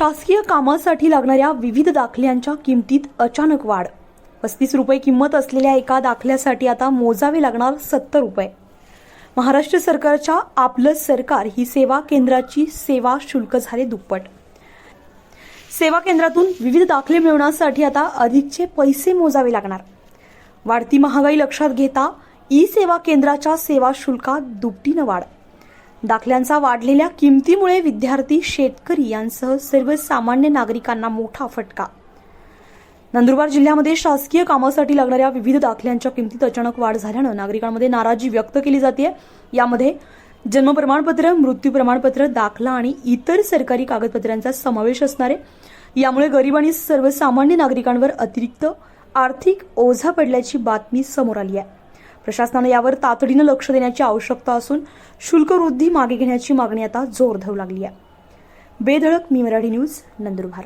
शासकीय कामासाठी लागणाऱ्या विविध दाखल्यांच्या किमतीत अचानक वाढ. पस्तीस रुपये किंमत असलेल्या एका दाखल्यासाठी आता मोजावे लागणार सत्तर रुपये. महाराष्ट्र सरकारच्या आपलं सरकार ही सेवा केंद्राची सेवा शुल्क झाले दुप्पट. सेवा केंद्रातून विविध दाखले मिळवण्यासाठी आता अधिकचे पैसे मोजावे लागणार. वाढती महागाई लक्षात घेता ई सेवा केंद्राच्या सेवा शुल्कात दुपटीनं वाढ. दाखल्यांचा वाढलेल्या किमतीमुळे विद्यार्थी शेतकरी यांसह सर्वसामान्य नागरिकांना मोठा फटका. नंदुरबार जिल्ह्यामध्ये शासकीय कामासाठी लागणाऱ्या विविध दाखल्यांच्या किमतीत अचानक वाढ झाल्यानं नागरिकांमध्ये नाराजी व्यक्त केली जाते यामध्ये जन्म प्रमाणपत्र मृत्यू प्रमाणपत्र दाखला आणि इतर सरकारी कागदपत्रांचा समावेश असणार आहे. यामुळे गरीब आणि सर्वसामान्य नागरिकांवर अतिरिक्त आर्थिक ओझा पडल्याची बातमी समोर आली आहे. प्रशासनानं यावर तातडीनं लक्ष देण्याची आवश्यकता असून शुल्क वृद्धी मागे घेण्याची मागणी आता जोर धरू लागली आहे. बेधडक मी मराठी न्यूज नंदुरबार.